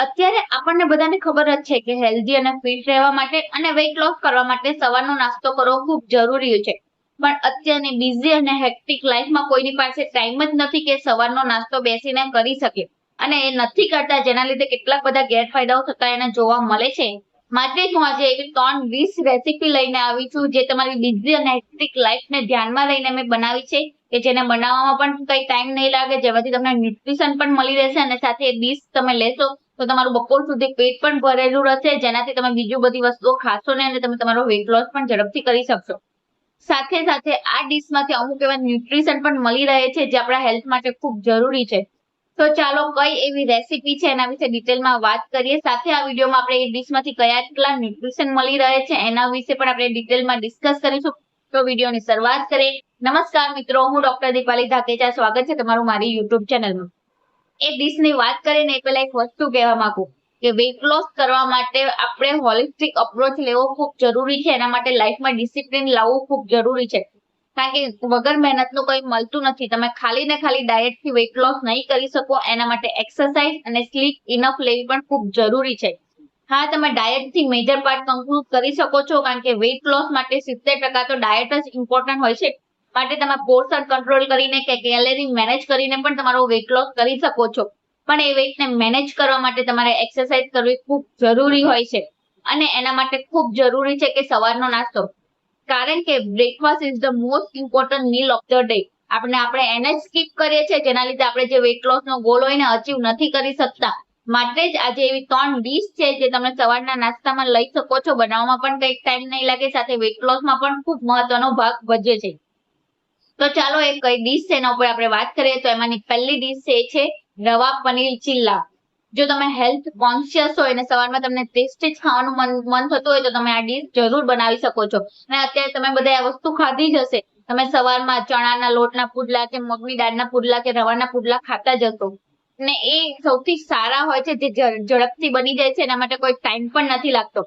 અત્યારે આપણને બધાને ખબર જ છે કે હેલ્ધી અને ફિટ રહેવા માટે અને વેઇટ લોસ કરવા માટે સવારનો નાસ્તો કરવો ખૂબ જરૂરી છે. પણ અત્યારની બિઝી અને હેક્ટિક લાઈફમાં કોઈની પાસે ટાઈમ જ નથી કે સવારનો નાસ્તો બેસીને કરી શકે. અને એ નથી કરતા જેના લીધે કેટલાક બધા ગેરફાયદાઓ થતા એને જોવા મળે છે. માટે જ હું આજે એક ત્રણ વીસ રેસીપી લઈને આવી છું જે તમારી બિઝી અને હેક્ટિક લાઈફને ધ્યાનમાં લઈને મેં બનાવી છે કે જેને બનાવવામાં પણ કઈ ટાઈમ નહીં લાગે, જેમાંથી તમને ન્યુટ્રિશન પણ મળી રહેશે અને સાથે એ ડીશ તમે લેશો તો તમારું બપોર સુધી પેટ પણ ભરેલું રહેશે, જેનાથી તમે બીજું બધી વસ્તુઓ ખાશો ને અને તમે તમારો વેટ લોસ પણ ઝડપથી કરી શકશો. સાથે સાથે આ ડીશમાંથી અમુક એવા ન્યુટ્રિશન પણ મળી રહે છે, જે આપણા હેલ્થ માટે ખૂબ જરૂરી છે. તો ચાલો કઈ એવી રેસીપી છે એના વિશે ડિટેલમાં વાત કરીએ. સાથે આ વિડીયોમાં આપણે એ ડીશમાંથી કયા કેટલા ન્યુટ્રિશન મળી રહે છે એના વિશે પણ આપણે ડિટેલમાં ડિસ્કસ કરીશું. તો વિડીયોની શરૂઆત કરીએ. નમસ્કાર મિત્રો, હું ડોક્ટર દીપાલી ધાકેચા. સ્વાગત છે તમારું મારી યુટ્યુબ ચેનલમાં એ ડીશની વાત કરીને એ પહેલા એક વસ્તુ કહેવા માંગુ કે વેઇટ લોસ કરવા માટે આપણે હોલિસ્ટિક અપ્રોચ લેવો ખૂબ જરૂરી છે. એના માટે લાઈફમાં ડિસિપ્લિન લાવવું ખૂબ જરૂરી છે. કારણ કે વગર મહેનતનું કંઈ મળતું નથી. તમે ખાલી ને ખાલી ડાયટથી વેઇટ લોસ નહીં કરી શકો. એના માટે એક્સરસાઇઝ અને સ્લીપ ઇનફ લેવી પણ ખૂબ જરૂરી છે. હા, તમે ડાયટથી મેજર પાર્ટ કન્ક્લુડ કરી શકો છો. કારણ કે વેઇટ લોસ માટે સિત્તેર ટકા તો ડાયટ જ ઇમ્પોર્ટન્ટ હોય છે. માટે તમે પોર્શન કંટ્રોલ કરીને કે કેલેરી મેનેજ કરીને પણ તમારો વેઇટ લોસ કરી શકો છો. પણ એ વેઇટને મેનેજ કરવા માટે તમારે એક્સરસાઇઝ કરવી ખૂબ જરૂરી હોય છે. અને એના માટે ખૂબ જરૂરી છે કે સવારનો નાસ્તો. કારણ કે breakfast is the most important meal of the day આપણે આપણે એને જ સ્કીપ કરીએ છીએ, જેના લીધે આપણે જે વેઇટ લોસ નો ગોલ હોય ને અચીવ નથી કરી શકતા. માટે જ આજે એવી ત્રણ ડીશ છે જે તમે સવારના નાસ્તામાં લઈ શકો છો. બનાવવામાં પણ કંઈક ટાઈમ નહીં લાગે, સાથે વેઇટ લોસમાં પણ ખૂબ મહત્વનો ભાગ ભજવે છે. તો ચાલો એ કઈ ડીશ છે એના ઉપર આપણે વાત કરીએ. તો એમાંની પહેલી ડીશ એ છે રવા પનીર ચિલ્લા. જો તમે હેલ્થ કોન્શિયસ હોય અને સવારમાં તમને ટેસ્ટી જ ખાવાનું મન થતું હોય તો તમે આ ડીશ જરૂર બનાવી શકો છો. અને અત્યારે તમે બધા આ વસ્તુ ખાધી જ હશે. તમે સવારમાં ચણાના લોટના પુડલા કે મગની દાળના પુડલા કે રવાના પુડલા ખાતા જ હશો. ને એ સૌથી સારા હોય છે જે ઝડપથી બની જાય છે એના માટે કોઈ ટાઈમ પણ નથી લાગતો.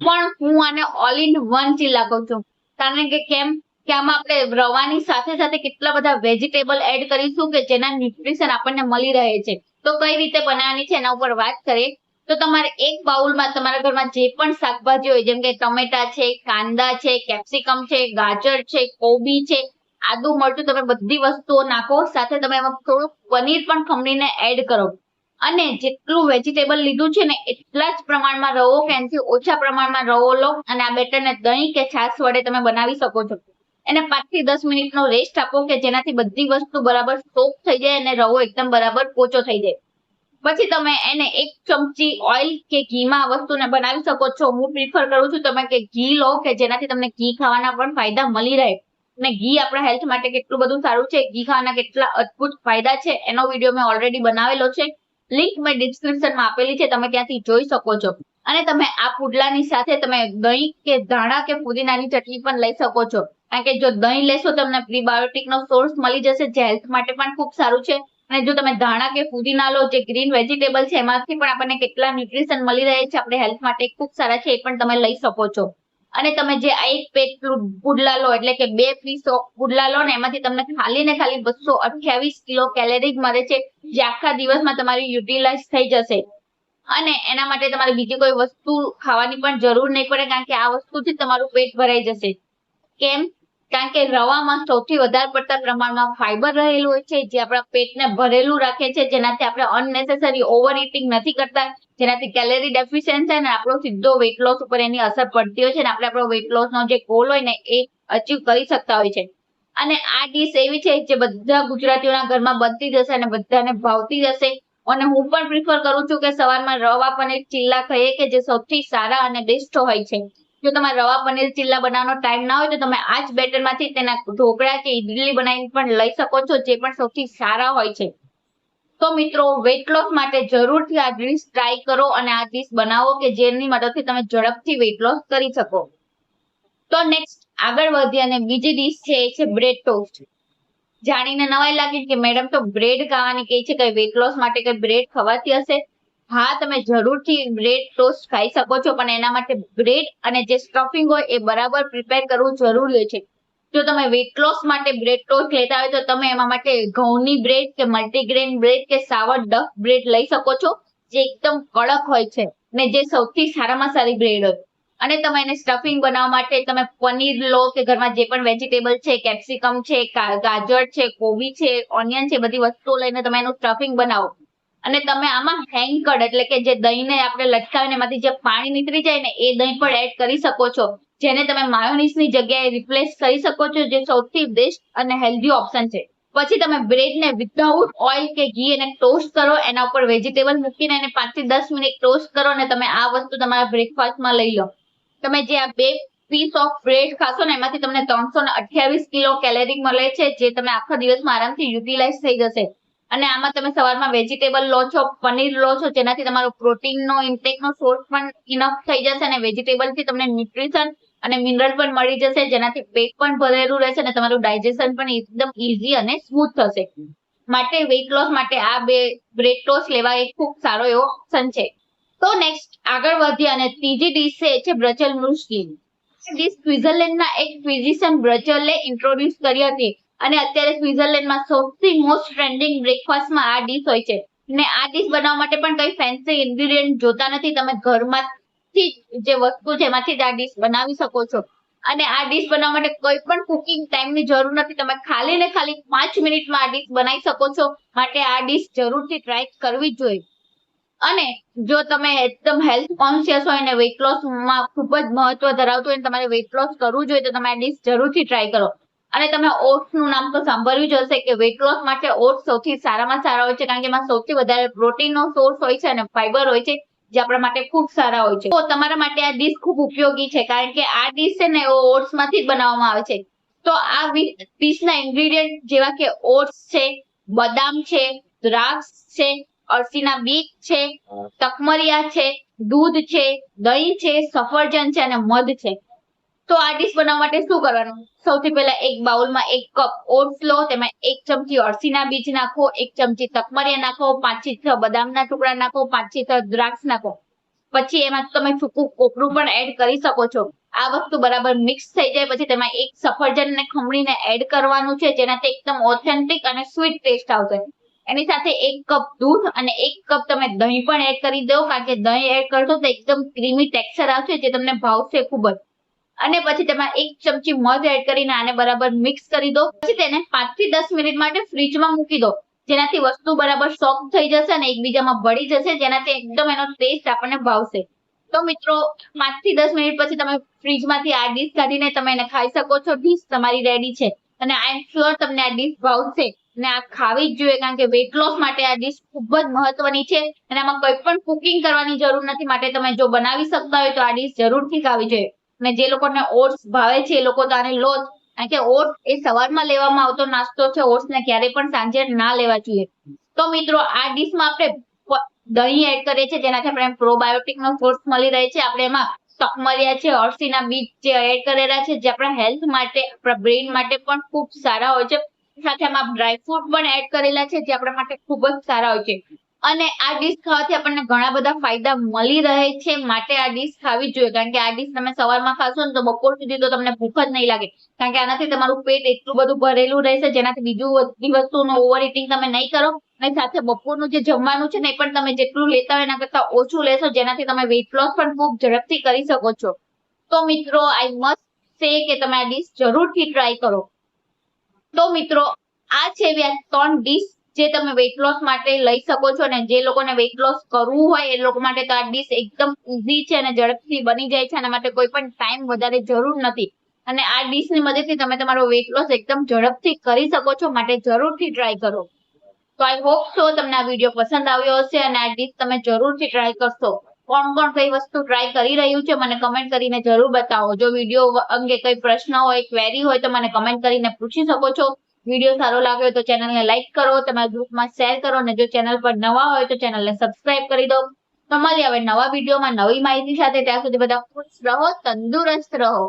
પણ હું આને ઓલ ઇન વન ચિલ્લા કહું છું. કારણ કે કેમ? કે આમાં આપણે રવાની સાથે સાથે કેટલા બધા વેજીટેબલ એડ કરીશું કે જેના ન્યુટ્રિશન આપણને મળી રહે છે. તો કઈ રીતે બનાવવાની છે એના ઉપર વાત કરીએ. તો તમારે એક બાઉલમાં તમારા ઘરમાં જે પણ શાકભાજી હોય, જેમ કે ટમેટા છે, કાંદા છે કેપ્સિકમ છે, ગાજર છે, કોબી છે, આદુ, મરચું, તમે બધી વસ્તુઓ નાખો. સાથે તમે એમાં થોડું પનીર પણ ખમણીને એડ કરો. અને જેટલું વેજીટેબલ લીધું છે ને, એટલા જ પ્રમાણમાં રવો કે એનાથી ઓછા પ્રમાણમાં રવો લો. અને આ બેટરને દહીં કે છાશ વડે તમે બનાવી શકો છો. એને પાંચથી દસ મિનિટનો રેસ્ટ આપો કે જેનાથી બધી વસ્તુ બરાબર સોક થઈ જાય અને રવો એકદમ બરાબર પોચો થઈ જાય. પછી તમે એને એક ચમચી ઓઇલ કે ઘીમાં આ વસ્તુને બનાવી શકો છો. હું પ્રિફર કરું છું તમે કે ઘી લો કે જેનાથી તમને ઘી ખાવાના પણ ફાયદા મળી રહે. અને ઘી આપણા હેલ્થ માટે કેટલું બધું સારું છે. ઘી ખાવાના કેટલા અદ્ભુત ફાયદા છે. એનો વીડિયો મેં ઓલરેડી બનાવેલો છે. લિંક મેં ડિસ્ક્રિપ્શનમાં આપેલી છે. તમે ત્યાંથી જોઈ શકો છો. અને તમે આ પુડલાની સાથે તમે દહીં કે ધાણા કે પુદીનાની ચટણી પણ લઈ શકો છો. કારણ કે જો દહીં લેશો, તમને પ્રીબાયોટિક નો સોર્સ મળી જશે, જે હેલ્થ માટે પણ ખૂબ સારું છે. અને જો તમે ધાણા કે ફુદીના લો, જે ગ્રીન વેજીટેબલ છે, એમાંથી પણ આપણને કેટલા ન્યુટ્રિશન મળી રહે છે, આપણે હેલ્થ માટે ખૂબ સારા છે, એ પણ તમે લઈ શકો છો. અને તમે જે આ એક પેક પુડલા લો, એટલે કે બે પીસ પુડલા લો ને, એમાંથી તમને ખાલી ને ખાલી બસો અઠ્યાવીસ કિલો કેલેરી મળે છે, જે આખા દિવસમાં તમારી યુટિલાઇઝ થઈ જશે. અને એના માટે તમારે બીજી કોઈ વસ્તુ ખાવાની પણ જરૂર નહીં પડે, કારણ કે આ વસ્તુથી તમારું પેટ ભરાઈ જશે. કેમ? કારણ કે રવામાં સૌથી વધારે પડતા પ્રમાણમાં ફાઈબર રહેલું હોય છે, જે આપણા પેટને ભરેલું રાખે છે, જેનાથી આપણે અનનેસેસરી ઓવર ઇટિંગ નથી કરતા, જેનાથી કેલેરી ડેફિશિયન્સી અને આપણો સીધો વેઇટ લોસ ઉપર એની અસર પડતી હોય છે અને આપણે આપણો વેઇટ લોસનો જે ગોલ હોય ને એ અચીવ કરી શકતા હોય છે. અને આ ડીશ એવી છે જે બધા ગુજરાતીઓના ઘરમાં બનતી જશે અને બધાને ભાવતી જશે અને હું પણ પ્રિફર કરું છું કે સવારમાં રવા પનીર ચિલ્લા ખાઈએ કે જે સૌથી સારા અને બેસ્ટ હોય છે. જો તમારે રવા પનીર ચીલ્લા બનાવવાનો ટાઈમ ના હોય તો તમે આ જ બેટરમાંથી તેના ઢોકળા કે ઇડલી બનાવીને પણ લઈ શકો છો, જે પણ સૌથી સારા હોય છે. તો મિત્રો વેઇટ લોસ માટે જરૂરથી આ ડીશ ટ્રાય કરો અને આ ડીશ બનાવો કે જેની મદદથી તમે ઝડપથી વેઇટ લોસ કરી શકો. તો નેક્સ્ટ આગળ વધીએ અને બીજી ડીશ છે, એ છે બ્રેડ ટોસ્ટ જાણીને નવાઈ લાગે કે મેડમ તો બ્રેડ ખાવાની કહે છે કે વેટ લોસ માટે કઈ બ્રેડ ખવાતી હશે? હા, તમે જરૂરથી બ્રેડ ટોસ્ટ ખાઈ શકો છો, પણ એના માટે બ્રેડ અને જે સ્ટફિંગ હોય એ બરાબર પ્રિપેર કરવું જરૂરી હોય છે. જો તમે વેટ લોસ માટે બ્રેડ ટોસ્ટ લેતા હોય તો તમે એમાં માટે ઘઉંની બ્રેડ કે મલ્ટીગ્રેન બ્રેડ કે સાવર ડફ બ્રેડ લઈ શકો છો, જે એકદમ કડક હોય છે ને જે સૌથી સારામાં સારી બ્રેડ હોય. અને તમે એને સ્ટફિંગ બનાવવા માટે તમે પનીર લો કે ઘરમાં જે પણ વેજીટેબલ છે કેપ્સિકમ છે ગાજર છે, કોબી છે ઓનિયન છે, બધી વસ્તુઓ લઈને તમે એનું સ્ટફિંગ બનાવો. અને તમે આમાં હેંગકડ એટલે કે જે દહીંને આપણે લટકાવીને એમાંથી જે પાણી નીકળી જાય ને, એ દહીં પણ એડ કરી શકો છો. જેને તમે માયોનીઝની જગ્યાએ રિપ્લેસ કરી શકો છો, જે સૌથી બેસ્ટ અને હેલ્ધી ઓપ્શન છે. પછી તમે બ્રેડને વિધાઉટ ઓઇલ કે ઘી એને ટોસ્ટ કરો, એના ઉપર વેજીટેબલ મૂકીને એને પાંચથી દસ મિનિટ ટોસ્ટ કરો અને તમે આ વસ્તુ તમારા બ્રેકફાસ્ટમાં લઈ લો. તમે જે આ બે પીસ ઓફ બ્રેડ ખાશો ને, એમાંથી તમને ત્રણસો ને અઠ્યાવીસ કિલો કેલેરી મળે છે, જે તમે આખા દિવસમાં આરામથી યુટિલાઇઝ થઈ જશે. અને આમાં તમે સવારમાં વેજીટેબલ લો છો, પનીર લો છો, જેનાથી તમારો પ્રોટીનનો ઇન્ટેકનો સોર્સ પણ ઇનફ થઈ જશે અને વેજીટેબલથી તમને ન્યુટ્રિશન અને મિનરલ પણ મળી જશે, જેનાથી પેટ પણ ભરેલું રહેશે અને તમારું ડાયજેશન પણ એકદમ ઇઝી અને સ્મૂથ થશે. માટે વેઇટ લોસ માટે આ બે બ્રેડ ટોસ લેવા એક ખૂબ સારો એવો ઓપ્શન છે. તો નેક્સ્ટ આગળ વધીએ અને ત્રીજી ડીશ છે બ્રચલ મુશ્કેલ ડીશ સ્વિટરલેન્ડના એક ફિઝિશિયન બ્રચલે ઇન્ટ્રોડ્યુસ કરી હતી. અને અત્યારે સ્વિટરલેન્ડમાં સૌથી મોસ્ટ ટ્રેન્ડિંગ બ્રેકફાસ્ટમાં આ ડીશ હોય છે. ને આ ડીશ બનાવવા માટે પણ કઈ ફેન્સી ઇન્ગ્રીડિયન્ટ જોતા નથી. તમે ઘરમાંથી જ વસ્તુ છે, એમાંથી જ આ ડીશ બનાવી શકો છો. અને આ ડીશ બનાવવા માટે કોઈ પણ કુકિંગ ટાઈમની જરૂર નથી. તમે ખાલી ને ખાલી પાંચ મિનિટમાં આ ડીશ બનાવી શકો છો. માટે આ ડીશ જરૂરથી ટ્રાય કરવી જોઈએ. અને જો તમે એકદમ હેલ્થ કોન્શિયસ હોય અને વેઇટ લોસમાં ખૂબ જ મહત્વ ધરાવતું હોય અને તમારે વેઇટ લોસ કરવું જોઈએ, તો તમે આ ડીશ જરૂરથી ટ્રાય કરો. અને તમે ઓટ્સનું નામ તો સાંભળ્યું જ હશે કે વેટ લોસ માટે ઓટ્સ સૌથી સારામાં સારા હોય છે કારણ કે એમાં સૌથી વધારે પ્રોટીન નો સોર્સ હોય છે અને ફાઈબર હોય છે જે આપણા માટે ખૂબ સારા હોય છે. તો તમારા માટે આ ડીશ ખૂબ ઉપયોગી છે કારણ કે આ ડીશ છે ને ઓટ્સમાંથી જ બનાવવામાં આવે છે. તો આ ડીશના ઇન્ગ્રીડિયન્ટ જેવા કે ઓટ્સ છે બદામ છે દ્રાક્ષ છે અળસીના બીજ છે તકમરિયા છે દૂધ છે દહીં છે સફરજન છે અને મધ છે. તો આ ડીશ બનાવવા માટે શું કરવાનું? સૌથી પહેલા એક બાઉલમાં એક કપ ઓટ્સ લો, તેમાં એક ચમચી અળસીના બીજ નાખો, એક ચમચી તકમરિયા નાખો, પાંચથી છ બદામના ટુકડા નાખો, પાંચથી છ દ્રાક્ષ નાખો. પછી એમાં તમે સૂકું કોપરું પણ એડ કરી શકો છો. આ વસ્તુ બરાબર મિક્સ થઈ જાય, પછી તેમાં એક સફરજન ને ખમણીને એડ કરવાનું છે, જેનાથી એકદમ ઓથેન્ટિક અને સ્વીટ ટેસ્ટ આવશે. એની સાથે એક કપ દૂધ અને એક કપ તમે દહીં પણ એડ કરી દો, કારણ કે દહીં એડ કરશો તો એકદમ ક્રીમી ટેક્સચર આવશે, જે તમને ભાવશે ખૂબ જ. અને પછી તેમાં એક ચમચી મધ એડ કરીને આને બરાબર મિક્સ કરી દો. પછી તેને પાંચથી દસ મિનિટ માટે ફ્રીજમાં મૂકી દો. જેનાથી વસ્તુ બરાબર સોફ્ટ થઈ જશે અને એકબીજામાં ભળી જશે, જેનાથી એકદમ એનો ટેસ્ટ આપણને ભાવશે. તો મિત્રો પાંચથી દસ મિનિટ પછી તમે ફ્રીજમાંથી આ ડીશ કાઢીને તમે એને ખાઈ શકો છો. ડીશ તમારી રેડી છે. અને આઈ એમ શ્યોર તમને આ ડીશ ભાવશે. અને આ ખાવી જ જોઈએ, કારણ કે વેટ લોસ માટે આ ડીશ ખૂબ જ મહત્વની છે. અને આમાં કોઈ પણ કુકિંગ કરવાની જરૂર નથી. માટે તમે જો બનાવી શકતા હોય તો આ ડીશ જરૂરથી ખાવી જોઈએ. અને જે લોકોને ઓટ્સ ભાવે છે, એ લોકો તો આને લો કારણ કે ઓટ્સ એ સવારમાં લેવામાં આવતો નાસ્તો છે ઓટ્સ ને ક્યારેય પણ સાંજે ના લેવા જોઈએ. તો મિત્રો, આ ડીશમાં આપણે દહીં એડ કરીએ છીએ, જેનાથી આપણે પ્રોબાયોટિક નો સોર્સ મળી રહે છે. આપણે એમાં તકમરિયા છે, અળસીના બીજ જે એડ કરેલા છે, જે આપણા હેલ્થ માટે, આપણા બ્રેઇન માટે પણ ખૂબ સારા હોય છે. સાથે આમાં ડ્રાયફ્રૂટ પણ એડ કરેલા છે, જે આપણા માટે ખૂબ જ સારા હોય છે. અને આ ડીશ ખાવાથી આપણને ઘણા બધા ફાયદા મળી રહે છે માટે આ ડીશ ખાવી જ જોઈએ. કારણ કે આ ડીશ તમે સવારમાં ખાશો ને તો બપોર સુધી તો તમને ભૂખ જ નહીં લાગે. કારણ કે આનાથી તમારું પેટ એટલું બધું ભરેલું રહેશે, જેનાથી બીજું બધી વસ્તુનું ઓવર ઇટિંગ તમે નહીં કરો. અને સાથે બપોરનું જે જમવાનું છે ને એ પણ તમે જેટલું લેતા હોય એના કરતા ઓછું લેશો, જેનાથી તમે વેઇટ લોસ પણ ખૂબ ઝડપથી કરી શકો છો. તો મિત્રો આઈ મસ્ટ સે કે તમે આ ડીશ જરૂરથી ટ્રાય કરો. તો મિત્રો, આ છે આ ત્રણ ડીશ જે તમે વેઇટ લોસ માટે લઈ શકો છો અને જે લોકોને વેઇટ લોસ કરવું હોય એ લોકો માટે તો આ ડીશ એકદમ ઇઝી છે અને ઝડપથી બની જાય છે એના માટે કોઈ પણ ટાઈમ વધારે જરૂર નથી. અને આ ડીશની મદદથી તમે તમારો વેઇટ લોસ એકદમ ઝડપથી કરી શકો છો, માટે જરૂરથી ટ્રાય કરો. તો આઈ હોપ સો તમને આ વીડિયો પસંદ આવ્યો હશે અને આ ડીશ તમે જરૂરથી ટ્રાય કરશો. કોણ કોણ કઈ વસ્તુ ટ્રાય કરી રહ્યું છે મને કમેન્ટ કરીને જરૂર બતાવો. જો વીડિયો અંગે કઈ પ્રશ્ન હોય ક્વેરી હોય તો મને કમેન્ટ કરીને પૂછી શકો છો. વીડિયો સારો લાગ્યો તો ચેનલને લાઇક કરો, તમારા ગ્રુપમાં શેર કરો અને જો ચેનલ પર નવા હોય તો ચેનલને સબસ્ક્રાઇબ કરી દો. તમારી હવે નવા વિડીયોમાં નવી માહિતી સાથે. ત્યાં સુધી બધા ખુશ રહો, તંદુરસ્ત રહો.